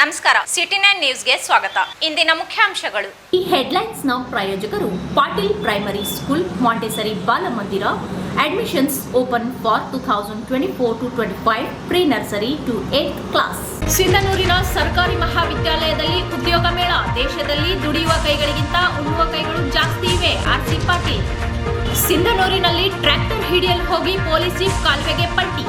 ನಮಸ್ಕಾರ city nine ನ್ಯೂಸ್ಗೆ ಸ್ವಾಗತ. ಇಂದಿನ ಮುಖ್ಯಾಂಶಗಳು. ಈ ಹೆಡ್ಲೈನ್ಸ್ನ ಪ್ರಾಯೋಜಕರು Patil primary school Montessori ಬಾಲಮಂದಿರ admissions open for two thousand twenty four to twenty five pre nursery to eight class ಸಿಂಧನೂರಿನ ಸರ್ಕಾರಿ ಮಹಾವಿದ್ಯಾಲಯದಲ್ಲಿ ಉದ್ಯೋಗ ಮೇಳ. ದೇಶದಲ್ಲಿ ದುಡಿಯುವ ಕೈಗಳಿಗಿಂತ ಉಳುವ ಕೈಗಳು ಜಾಸ್ತಿ ಇವೆ ಆರ್ಸಿ ಪಾಟೀಲ್. ಸಿಂಧನೂರಿನಲ್ಲಿ ಟ್ರ್ಯಾಕ್ಟರ್ ಹಿಡಿಯಲು ಹೋಗಿ ಪೊಲೀಸ್ ಕಾಲುವೆಗೆ ಪಟ್ಟಿ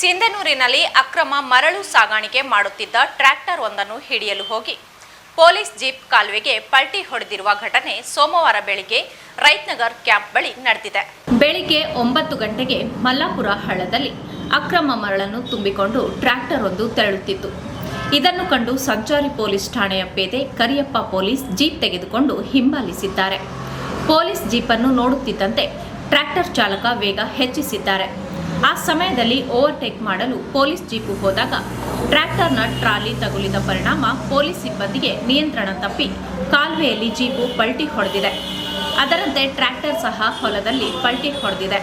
ಸಿಂಧನೂರಿನಲ್ಲಿ ಅಕ್ರಮ ಮರಳು ಸಾಗಾಣಿಕೆ ಮಾಡುತ್ತಿದ್ದ ಟ್ರ್ಯಾಕ್ಟರ್ ಒಂದನ್ನು ಹಿಡಿಯಲು ಹೋಗಿ. ಪೊಲೀಸ್ ಜೀಪ್ ಕಾಲುವೆಗೆ ಪಲ್ಟಿ ಹೊಡೆದಿರುವ ಘಟನೆ ಸೋಮವಾರ ಬೆಳಿಗ್ಗೆ ರೈತ್ನಗರ್ ಕ್ಯಾಂಪ್ ಬಳಿ ನಡೆದಿದೆ. ಬೆಳಿಗ್ಗೆ ಒಂಬತ್ತು ಗಂಟೆಗೆ ಮಲ್ಲಾಪುರ ಹಳ್ಳದಲ್ಲಿ ಅಕ್ರಮ ಮರಳನ್ನು ತುಂಬಿಕೊಂಡು ಟ್ರ್ಯಾಕ್ಟರ್ ಒಂದು ತೆರಳುತ್ತಿತ್ತು. ಇದನ್ನು ಕಂಡು ಸಂಚಾರಿ ಪೊಲೀಸ್ ಠಾಣೆಯ ಪೇದೆ ಕರಿಯಪ್ಪ ಪೊಲೀಸ್ ಜೀಪ್ ತೆಗೆದುಕೊಂಡು ಹಿಂಬಾಲಿಸಿದ್ದಾರೆ. ಪೊಲೀಸ್ ಜೀಪನ್ನು ನೋಡುತ್ತಿದ್ದಂತೆ ಟ್ರ್ಯಾಕ್ಟರ್ ಚಾಲಕ ವೇಗ ಹೆಚ್ಚಿಸಿದ್ದಾರೆ. ಆ ಸಮಯದಲ್ಲಿ ಓವರ್ಟೇಕ್ ಮಾಡಲು ಪೊಲೀಸ್ ಜೀಪು ಹೋದಾಗ ಟ್ರ್ಯಾಕ್ಟರ್ನ ಟ್ರಾಲಿ ತಗುಲಿದ ಪರಿಣಾಮ ಪೊಲೀಸ್ ಸಿಬ್ಬಂದಿಗೆ ನಿಯಂತ್ರಣ ತಪ್ಪಿ ಕಾಲುವೆಯಲ್ಲಿ ಜೀಪು ಪಲ್ಟಿ ಹೊಡೆದಿದೆ. ಅದರಂತೆ ಟ್ರ್ಯಾಕ್ಟರ್ ಸಹ ಹೊಲದಲ್ಲಿ ಪಲ್ಟಿ ಹೊಡೆದಿದೆ.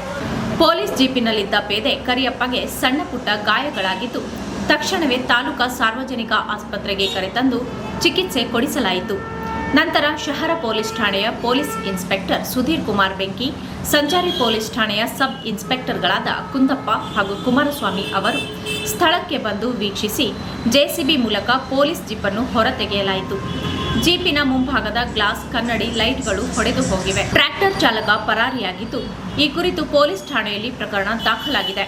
ಪೊಲೀಸ್ ಜೀಪಿನಲ್ಲಿದ್ದ ಪೇದೆ ಕರಿಯಪ್ಪಗೆ ಸಣ್ಣ ಪುಟ್ಟ ಗಾಯಗಳಾಗಿದ್ದು, ತಕ್ಷಣವೇ ತಾಲೂಕಾ ಸಾರ್ವಜನಿಕ ಆಸ್ಪತ್ರೆಗೆ ಕರೆತಂದು ಚಿಕಿತ್ಸೆ ಕೊಡಿಸಲಾಯಿತು. ನಂತರ ಶಹರ ಪೊಲೀಸ್ ಠಾಣೆಯ ಪೊಲೀಸ್ ಇನ್ಸ್ಪೆಕ್ಟರ್ ಸುಧೀರ್ ಕುಮಾರ್ ಬೆಂಕಿ, ಸಂಚಾರಿ ಪೊಲೀಸ್ ಠಾಣೆಯ ಸಬ್ ಇನ್ಸ್ಪೆಕ್ಟರ್ಗಳಾದ ಕುಂದಪ್ಪ ಹಾಗೂ ಕುಮಾರಸ್ವಾಮಿ ಅವರು ಸ್ಥಳಕ್ಕೆ ಬಂದು ವೀಕ್ಷಿಸಿ ಜೆಸಿಬಿ ಮೂಲಕ ಪೊಲೀಸ್ ಜೀಪನ್ನು ಹೊರತೆಗೆಯಲಾಯಿತು. ಜೀಪಿನ ಮುಂಭಾಗದ ಗ್ಲಾಸ್ ಕನ್ನಡಿ ಲೈಟ್ಗಳು ಹೊಡೆದು ಹೋಗಿವೆ. ಟ್ರ್ಯಾಕ್ಟರ್ ಚಾಲಕ ಪರಾರಿಯಾಗಿದ್ದು, ಈ ಕುರಿತು ಪೊಲೀಸ್ ಠಾಣೆಯಲ್ಲಿ ಪ್ರಕರಣ ದಾಖಲಾಗಿದೆ.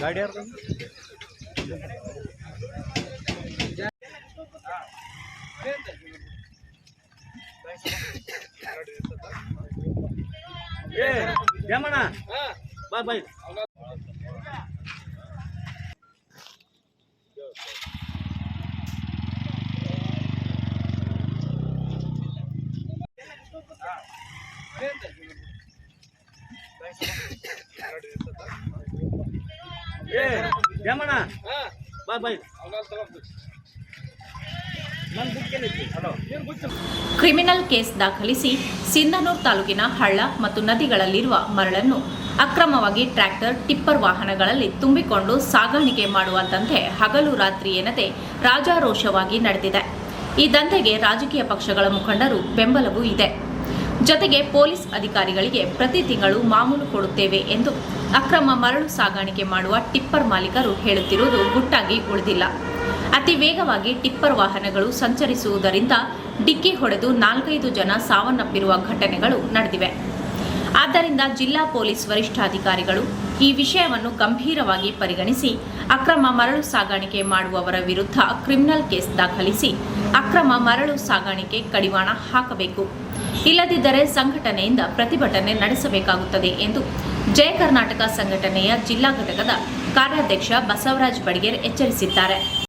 ಗಾಡಿ ಯಾರು ಏ ಯಮಣ ಬಾ ಬಾಯ್ ಏ ಯಮಣ ಬಾ ಬಾಯ್ ಕ್ರಿಮಿನಲ್ ಕೇಸ್ ದಾಖಲಿಸಿ ಸಿಂಧನೂರು ತಾಲೂಕಿನ ಹಳ್ಳ ಮತ್ತು ನದಿಗಳಲ್ಲಿರುವ ಮರಳನ್ನು ಅಕ್ರಮವಾಗಿ ಟ್ರ್ಯಾಕ್ಟರ್ ಟಿಪ್ಪರ್ ವಾಹನಗಳಲ್ಲಿ ತುಂಬಿಕೊಂಡು ಸಾಗಾಣಿಕೆ ಮಾಡುವ ದಂಧೆ ಹಗಲು ರಾತ್ರಿ ಎನ್ನದೆ ರಾಜಾರೋಷವಾಗಿ ನಡೆದಿದೆ. ಈ ದಂಧೆಗೆ ರಾಜಕೀಯ ಪಕ್ಷಗಳ ಮುಖಂಡರು ಬೆಂಬಲವೂ ಇದೆ. ಜೊತೆಗೆ ಪೊಲೀಸ್ ಅಧಿಕಾರಿಗಳಿಗೆ ಪ್ರತಿ ತಿಂಗಳು ಮಾಮೂಲು ಕೊಡುತ್ತೇವೆ ಎಂದು ಅಕ್ರಮ ಮರಳು ಸಾಗಾಣಿಕೆ ಮಾಡುವ ಟಿಪ್ಪರ್ ಮಾಲೀಕರು ಹೇಳುತ್ತಿರುವುದು ಗುಟ್ಟಾಗಿ ಉಳಿದಿಲ್ಲ. ಅತಿ ವೇಗವಾಗಿ ಟಿಪ್ಪರ್ ವಾಹನಗಳು ಸಂಚರಿಸುವುದರಿಂದ ಡಿಕ್ಕಿ ಹೊಡೆದು ನಾಲ್ಕೈದು ಜನ ಸಾವನ್ನಪ್ಪಿರುವ ಘಟನೆಗಳು ನಡೆದಿವೆ. ಆದ್ದರಿಂದ ಜಿಲ್ಲಾ ಪೊಲೀಸ್ ವರಿಷ್ಠಾಧಿಕಾರಿಗಳು ಈ ವಿಷಯವನ್ನು ಗಂಭೀರವಾಗಿ ಪರಿಗಣಿಸಿ ಅಕ್ರಮ ಮರಳು ಸಾಗಾಣಿಕೆ ಮಾಡುವವರ ವಿರುದ್ಧ ಕ್ರಿಮಿನಲ್ ಕೇಸ್ ದಾಖಲಿಸಿ ಅಕ್ರಮ ಮರಳು ಸಾಗಾಣಿಕೆ ಕಡಿವಾಣ ಹಾಕಬೇಕು. ಇಲ್ಲದಿದ್ದರೆ ಸಂಘಟನೆಯಿಂದ ಪ್ರತಿಭಟನೆ ನಡೆಸಬೇಕಾಗುತ್ತದೆ ಎಂದು ಜಯ ಕರ್ನಾಟಕ ಸಂಘಟನೆಯ ಜಿಲ್ಲಾ ಘಟಕದ ಕಾರ್ಯಾಧ್ಯಕ್ಷ ಬಸವರಾಜ್ ಬಡಿಗೇರ್ ಎಚ್ಚರಿಸಿದ್ದಾರೆ.